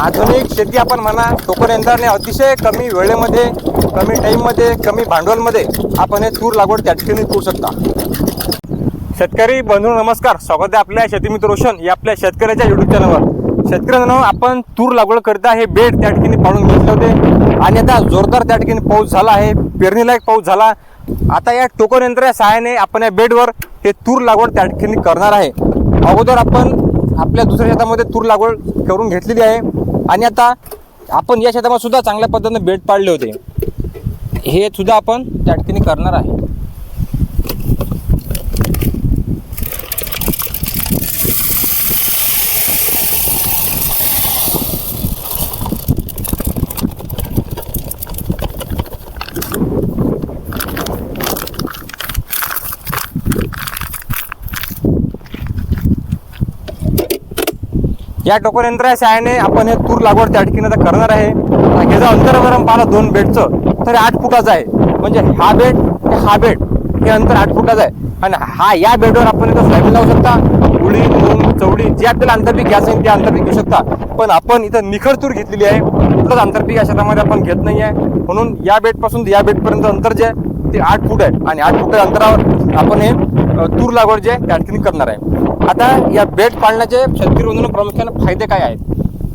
आधुनिक शेती आपण म्हणा टोकन यंत्राने अतिशय कमी वेळेमध्ये कमी टाईममध्ये कमी भांडवलमध्ये आपण हे तूर लागवड त्या ठिकाणी करू शकता. शेतकरी बंधू नमस्कार. स्वागत आहे आपल्या शेतीमित्र रोशन या आपल्या शेतकऱ्याच्या युट्यूब चॅनलवर शेतकऱ्यांना आपण तूर लागवड करता हे बेड त्या ठिकाणी पाडून घेतले होते आणि आता जोरदार त्या ठिकाणी पाऊस झाला आहे पेरणीलायक पाऊस झाला. आता या टोकन यंत्राच्या सहाय्याने आपण या बेडवर हे तूर लागवड त्या ठिकाणी करणार आहे. अगोदर आपण आपल्या दुसऱ्या शेतामध्ये तूर लागवड करून घेतलेली आहे. आणि आता आपण या शेतामध्ये सुद्धा चांगल्या पद्धतीने बेड पाडले होते. हे सुद्धा आपण त्या ठिकाणी करणार आहे. या टोकन यंत्राच्या सहाय्याने आपण हे तूर लागवड त्या ठिकाणी आता करणार आहे. आता ह्याचं अंतर जर पाहिलं दोन बेडचं तर आठ फुटाचं आहे. म्हणजे हा बेड ते हा बेड हे अंतर आठ फुटाचं आहे. आणि हा या बेडवर आपण इथं सोयाबीन लावू शकता. उडी मूग चवडी जे आपल्याला आंतरपीक घ्यायचं आहे ते आंतरपीक घेऊ शकता. पण आपण इथं निखळ तूर घेतलेली आहे. कुठलंच आंतरपीक या शेतामध्ये आपण घेत नाही आहे म्हणून या बेडपासून या बेडपर्यंत अंतर जे आहे ते आठ फूट आहे. आणि आठ फुटाच्या अंतरावर आपण हे तूर लागवड जे त्या ठिकाणी करणार आहे. आता या बेड पाळण्याचे शेतकरी बंधून प्रामुख्याने फायदे काय आहेत?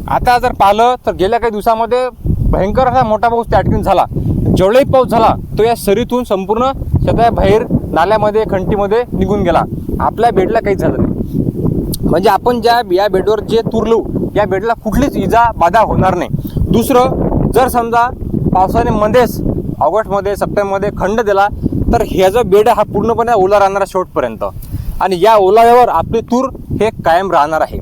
आता जर पाहिलं तर गेल्या काही दिवसामध्ये भयंकर असा मोठा पाऊस त्या ठिकाणी झाला. जेवढाही पाऊस झाला तो या सरीतून संपूर्ण शेता बाहेर नाल्यामध्ये खंटीमध्ये निघून गेला. आपल्या बेडला काहीच झालं नाही. म्हणजे आपण ज्या या बेडवर जे तूर लावू या बेडला कुठलीच इजा बाधा होणार नाही. दुसरं जर समजा पावसाने मध्येच ऑगस्टमध्ये सप्टेंबरमध्ये खंड दिला तर ह्या जो बेड हा पूर्णपणे ओला राहणार आहे शेवटपर्यंत. आणि या ओलाव्यावर आपली तूर हे कायम राहणार आहे.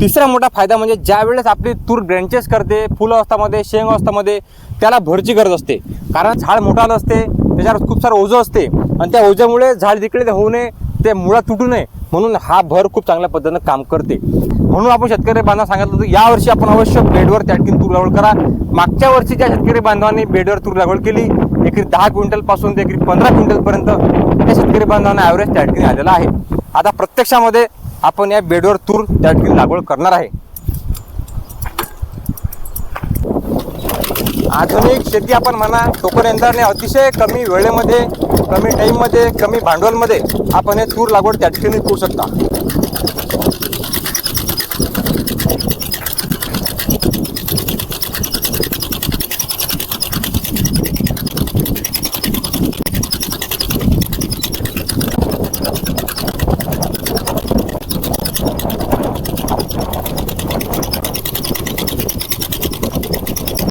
तिसरा मोठा फायदा म्हणजे ज्या वेळेस आपली तूर ब्रँचेस करते फुल अवस्थामध्ये शेंग अवस्थामध्ये त्याला भरची गरज असते. कारण झाड मोठा असते त्याच्यावर खूप सारं ओझं असते आणि त्या ओझ्यामुळे झाड तिकडे होऊ नये ते मुळात तुटू नये म्हणून हा भर खूप चांगल्या पद्धतीनं काम करते. म्हणून आपण शेतकरी बांधव सांगितलं होतं यावर्षी आपण अवश्य बेडवर त्या तूर लागवड करा. मागच्या वर्षी ज्या शेतकरी बांधवांनी बेडवर तूर लागवड केली एकरी दहा क्विंटलपासून ते एकरी पंधरा क्विंटलपर्यंत त्या शेतकरी बांधवांना ॲव्हरेज त्या आलेला आहे. आता प्रत्यक्षामध्ये आपण या बेडवर तूर त्या लागवड करणार आहे. आधुनिक शेती आपण म्हणा टोकन यंत्राने अतिशय कमी वेळेमध्ये कमी टाईममध्ये कमी भांडवलमध्ये आपण हे तूर लागवड त्या ठिकाणी करू शकता.